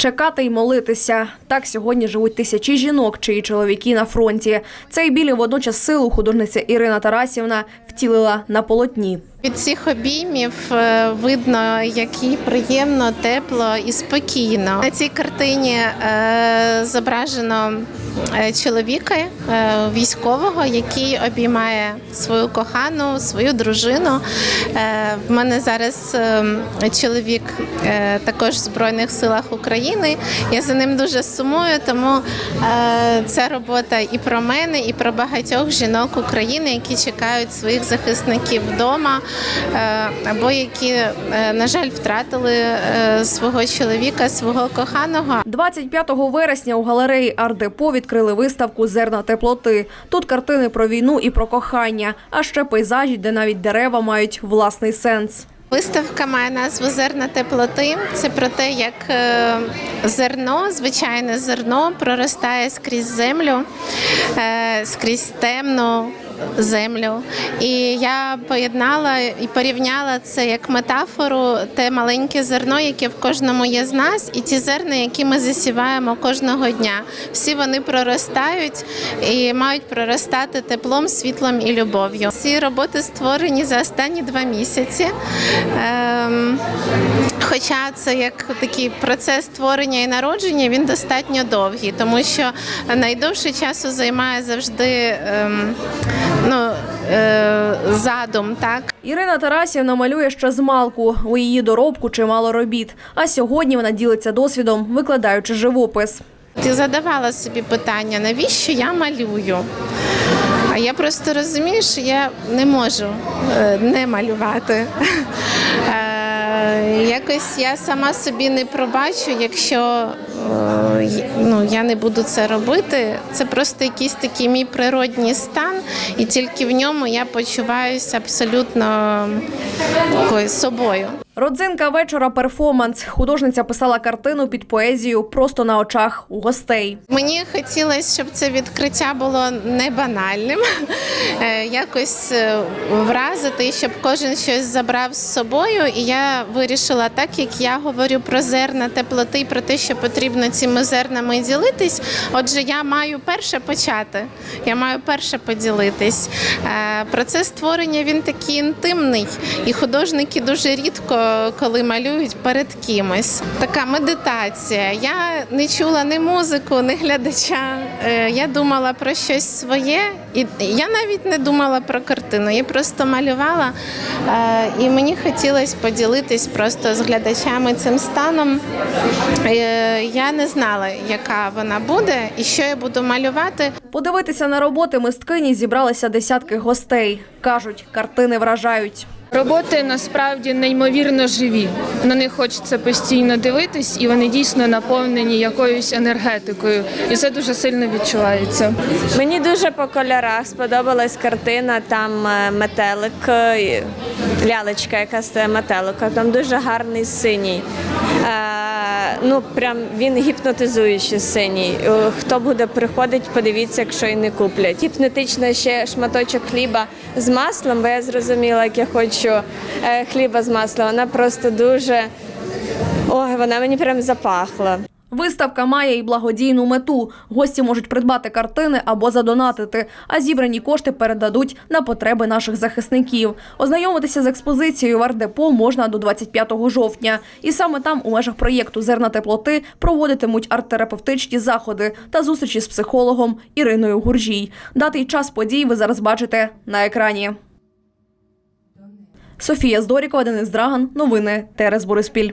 Чекати й молитися. Так сьогодні живуть тисячі жінок, чиї чоловіки на фронті. Цей біль і водночас силу художниця Ірина Тарасівна втілила на полотні. Від цих обіймів е, видно, як їй приємно, тепло і спокійно. На цій картині е, зображено е, чоловіка військового, який обіймає свою кохану, свою дружину. В мене зараз чоловік також в Збройних силах України. Я за ним дуже сумую, тому ця робота і про мене, і про багатьох жінок України, які чекають своїх захисників вдома, або які, е, на жаль, втратили е, свого чоловіка, свого коханого. 25 вересня у галереї Ардепо відкрили виставку Зерна теплоти. Тут картини про війну і про кохання, а ще пейзажі, де навіть дерева мають власний сенс. Виставка має назву Зерна теплоти. Це про те, як е, зерно, звичайне зерно, проростає скрізь землю, е, скрізь темну землю. І я поєднала і порівняла це як метафору, те маленьке зерно, яке в кожному є з нас, і ті зерна, які ми засіваємо кожного дня. Всі вони проростають і мають проростати теплом, світлом і любов'ю. Ці роботи створені за останні два місяці. Ем, Хоча це як такий процес створення і народження, він достатньо довгий, тому що найдовше часу займає завжди ем, ну, е, задум, так. Ірина Тарасівна малює ще з малку. У її доробку чимало робіт. А сьогодні вона ділиться досвідом, викладаючи живопис. Ти задавала собі питання, навіщо я малюю? А я просто розумію, що я не можу е, не малювати. Е, Якось я сама собі не пробачу, якщо ну, я не буду це робити. Це просто якийсь такий мій природній стан, і тільки в ньому я почуваюся абсолютно такою собою. Родзинка вечора перформанс. Художниця писала картину під поезію просто на очах у гостей. Мені хотілося, щоб це відкриття було не банальним, е, якось е, вразити, і щоб кожен щось забрав з собою. І я вирішила, так як я говорю про зерна теплоти, і про те, що потрібно цими зернами ділитись. Отже, я маю перше почати. Я маю перше поділитись. Е, Процес створення він такий інтимний, і художники дуже рідко, коли малюють перед кимось. Така медитація. Я не чула ні музику, ні глядача. Е, Я думала про щось своє, і я навіть не думала про картину. Я просто малювала, Е, і мені хотілося поділитись просто з глядачами цим станом. Е, Я не знала, яка вона буде і що я буду малювати. Подивитися на роботи мисткині зібралися десятки гостей. Кажуть, картини вражають. Роботи насправді неймовірно живі. На них хочеться постійно дивитись, і вони дійсно наповнені якоюсь енергетикою, і це дуже сильно відчувається. Мені дуже по кольорах сподобалась картина. Там е, метелик, е, лялечка, яка з метелика. Там дуже гарний синій. Ну прям він гіпнотизуючий синій. Хто буде приходить, подивіться, якщо і не куплять. Гіпнотично ще шматочок хліба з маслом, бо я зрозуміла, як я хочу е, хліба з маслом. Вона просто дуже ой, вона мені прям запахла. Виставка має і благодійну мету. Гості можуть придбати картини або задонатити, а зібрані кошти передадуть на потреби наших захисників. Ознайомитися з експозицією в Ардепо можна до 25 жовтня. І саме там у межах проєкту Зерна теплоти проводитимуть арт-терапевтичні заходи та зустрічі з психологом Іриною Гуржій. Дати й час подій ви зараз бачите на екрані. Софія Здорікова, Денис Драган. Новини ТРС Бориспіль.